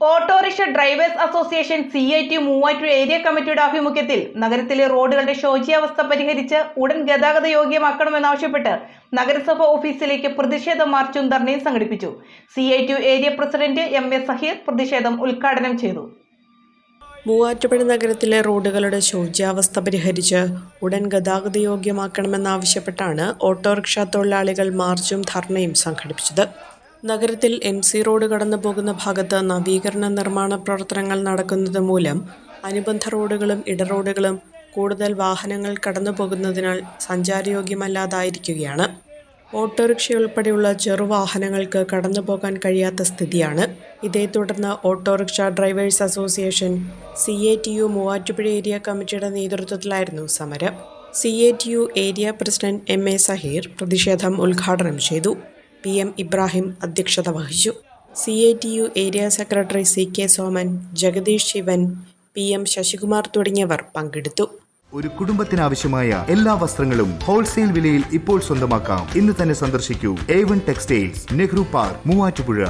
Autorickshaw drivers association C I T മൂവാറ്റൂർ area കമ്മിറ്റിയുടെ ആഭിമുഖ്യത്തിൽ നഗരത്തിലെ റോഡുകളുടെ ശോച്യാവസ്ഥ പരിഹരിച്ച് ഉടൻ ഗതാഗത യോഗ്യമാക്കണമെന്നാവശ്യപ്പെട്ട് നഗരസഭ ഓഫീസിലേക്ക് പ്രതിഷേധ മാർച്ചും ധർണയും സംഘടിപ്പിച്ചു. C I T area president M A Saheer പ്രതിഷേധം ഉദ്ഘാടനം ചെയ്തു. മൂവാറ്റുപുഴ നഗരത്തിലെ റോഡുകളുടെ ശോച്യാവസ്ഥ പരിഹരിച്ച് ഉടൻ ഗതാഗത യോഗ്യമാക്കണമെന്നാവശ്യപ്പെട്ടാണ് ഓട്ടോറിക്ഷ തൊഴിലാളികൾ മാർച്ചും ധർണയും സംഘടിപ്പിച്ചത്. നഗരത്തിൽ എം സി റോഡ് കടന്നു പോകുന്ന ഭാഗത്ത് നവീകരണ നിർമ്മാണ പ്രവർത്തനങ്ങൾ നടക്കുന്നത് മൂലം അനുബന്ധ റോഡുകളും ഇടറോഡുകളും കൂടുതൽ വാഹനങ്ങൾ കടന്നു പോകുന്നതിനാൽ സഞ്ചാരയോഗ്യമല്ലാതായിരിക്കുകയാണ്. ഓട്ടോറിക്ഷയുൾപ്പെടെയുള്ള ചെറുവാഹനങ്ങൾക്ക് കടന്നു പോകാൻ കഴിയാത്ത സ്ഥിതിയാണ്. ഇതേ തുടർന്ന് autorickshaw drivers association C A T U Muvattupuzha area കമ്മിറ്റിയുടെ നേതൃത്വത്തിലായിരുന്നു സമരം. C A T U area president M A Saheer പ്രതിഷേധം ഉദ്ഘാടനം ചെയ്തു. പി എം ഇബ്രാഹിം അധ്യക്ഷത വഹിച്ചു. C A T U area secretary C K Soman Jagadish Sivan P M Sasikumar തുടങ്ങിയവർ പങ്കെടുത്തു. ഒരു കുടുംബത്തിനാവശ്യമായ എല്ലാ വസ്ത്രങ്ങളും ഹോൾസെയിൽ വിലയിൽ ഇപ്പോൾ സ്വന്തമാക്കാം. ഇന്ന് തന്നെ സന്ദർശിക്കൂ. A one textiles Nehru park Muvattupuzha.